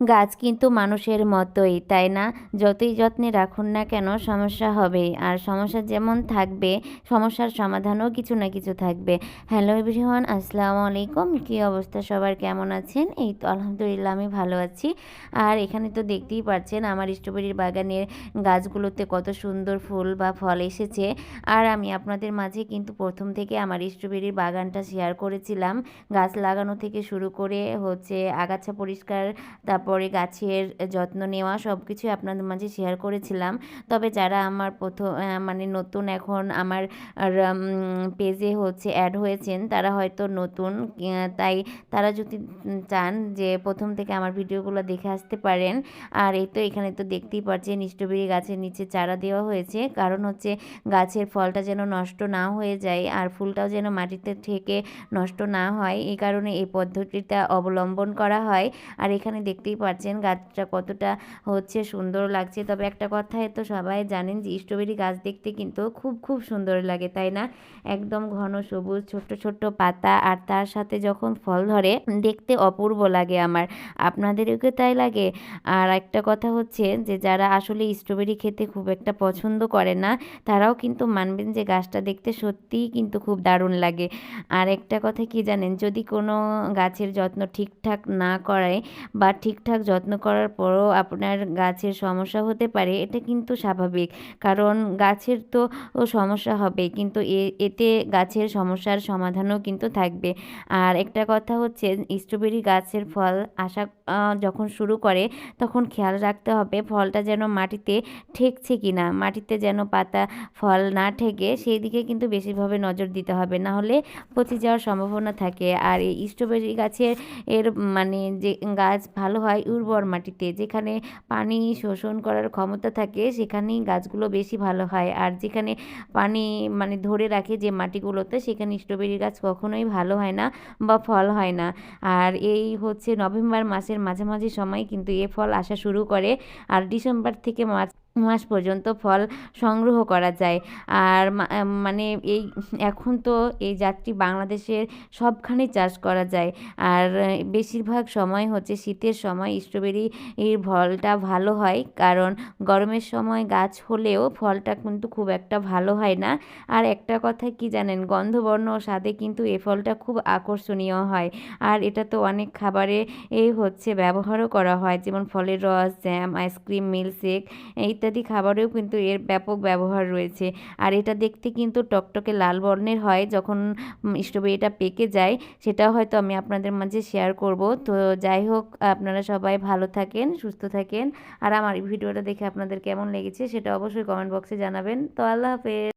গাছ কিন্তু মানুষের মতোই, তাই না? যতই যত্নে রাখুন না কেন, সমস্যা হবে আর সমস্যা যেমন থাকবে, সমস্যার সমাধানও কিছু না কিছু থাকবে। হ্যালো এভরিওয়ান, আসসালামু আলাইকুম। কী অবস্থা? সবার কেমন আছেন? এই তো আলহামদুলিল্লাহ, আমি ভালো আছি। আর এখানে তো দেখতেই পাচ্ছেন আমার স্ট্রবেরির বাগানের গাছগুলোতে কত সুন্দর ফুল বা ফল এসেছে। আর আমি আপনাদের মাঝে কিন্তু প্রথম থেকে আমার স্ট্রবেরির বাগানটা শেয়ার করেছিলাম। গাছ লাগানো থেকে শুরু করে হচ্ছে আগাছা পরিষ্কার, তারপরে গাছের যত্ন নেওয়া সব কিছুই আপনাদের মাঝে শেয়ার করেছিলাম। তবে যারা আমার প্রথম মানে নতুন এখন আমার পেজে হচ্ছে অ্যাড হয়েছেন, তারা হয়তো নতুন তাই তারা যদি চান যে প্রথম থেকে আমার ভিডিওগুলো দেখে আসতে পারেন। আর এই তো এখানে তো দেখতেই পাচ্ছেন, স্ট্রবেরি গাছের নিচে চারা দেওয়া হয়েছে। কারণ হচ্ছে গাছের ফলটা যেন নষ্ট না হয়ে যায়, আর ফুলটাও যেন মাটিতে থেকে নষ্ট না হয়। এই কারণে এই পদ্ধতিটা অবলম্বন করা হয়। আর এখানে দেখতেই পাচ্ছেন গাছটা কতটা হচ্ছে সুন্দর লাগছে। তবে একটা কথাই তো সবাই জানেন যে স্ট্রবেরি গাছ দেখতে কিন্তু খুব খুব সুন্দর লাগে, তাই না? একদম ঘন সবুজ, ছোট্ট ছোট্ট পাতা, আর তার সাথে যখন ফল ধরে, দেখতে অপূর্ব লাগে আমার। আপনাদেরকে তাই লাগে? আর একটা কথা হচ্ছে যে, যারা আসলে স্ট্রবেরি খেতে খুব একটা পছন্দ করে না, তারাও কিন্তু মানবেন যে, গাছটা দেখতে সত্যিই কিন্তু খুব দারুণ লাগে। আর একটা কথা কি জানেন, যদি কোনো গাছের যত্ন ঠিকঠাক না করায় বা ঠিকঠাক যত্ন করার পরও আপনার গাছের সমস্যা হতে পারে, এটা কিন্তু স্বাভাবিক। কারণ গাছের তো সমস্যা হবে, কিন্তু এতে গাছের সমস্যার সমাধানও কিন্তু থাকবে। আর একটা কথা হচ্ছে স্ট্রবেরি গাছের ফল আসা যখন শুরু করে, তখন খেয়াল রাখতে হবে ফলটা যেন মাটিতে ঠেকছে কি না মাটিতে যেন পাতা, ফল না ঠেকে সেই দিকে কিন্তু বেশিভাবে নজর দিতে হবে। না হলে পচে যাওয়ার সম্ভাবনা থাকে। আর এই স্ট্রবেরি গাছের এর মানে যে গাছ ভালো হয় উর্বর মাটিতে, যেখানে পানি শোষণ করার ক্ষমতা থাকে, সেখানেই গাছগুলো বেশি ভালো হয়। আর যেখানে পানি মানে ধরে রাখে যে মাটিগুলোতে, সেখানে স্ট্রবেরি গাছ কখনোই ভালো হয় না বা ফল হয় না। আর এই হচ্ছে নভেম্বর মাসের মাঝামাঝি সময় কিন্তু এ ফল আসা শুরু করে। আর ডিসেম্বর থেকে মার্চ মাস পর্যন্ত ফল সংগ্রহ করা যায়। আর মানে এই, এখন তো এই জাতটি বাংলাদেশের সবখানে চাষ করা যায়। আর বেশিরভাগ সময় হচ্ছে শীতের সময় স্ট্রবেরি এর ফলটা ভালো হয়। কারণ গরমের সময় গাছ হলেও ফলটা কিন্তু খুব একটা ভালো হয় না। আর একটা কথা কি জানেন? গন্ধবর্ণ স্বাদে কিন্তু এ ফলটা খুব আকর্ষণীয় হয়। আর এটা তো অনেক খাবারে এই হচ্ছে ব্যবহারও করা হয়। যেমন ফলের রস জ্যাম আইসক্রিম মিল্কশেক ইত্যাদি ইত্যাদি খাবারেও কিন্তু এর ব্যাপক ব্যবহার রয়েছে। আর এটা দেখতে কিন্তু টকটকে লাল বর্ণের হয়। যখন স্ট্রবেরিটা পেকে যায়, সেটাও হয়তো আমি আপনাদের মাঝে শেয়ার করব। তো যাই হোক, আপনারা সবাই ভালো থাকেন, সুস্থ থাকেন। আর আমার ভিডিওটা দেখে আপনাদের কেমন লেগেছে, সেটা অবশ্যই কমেন্ট বক্সে জানাবেন। তো আল্লাহ হাফেজ।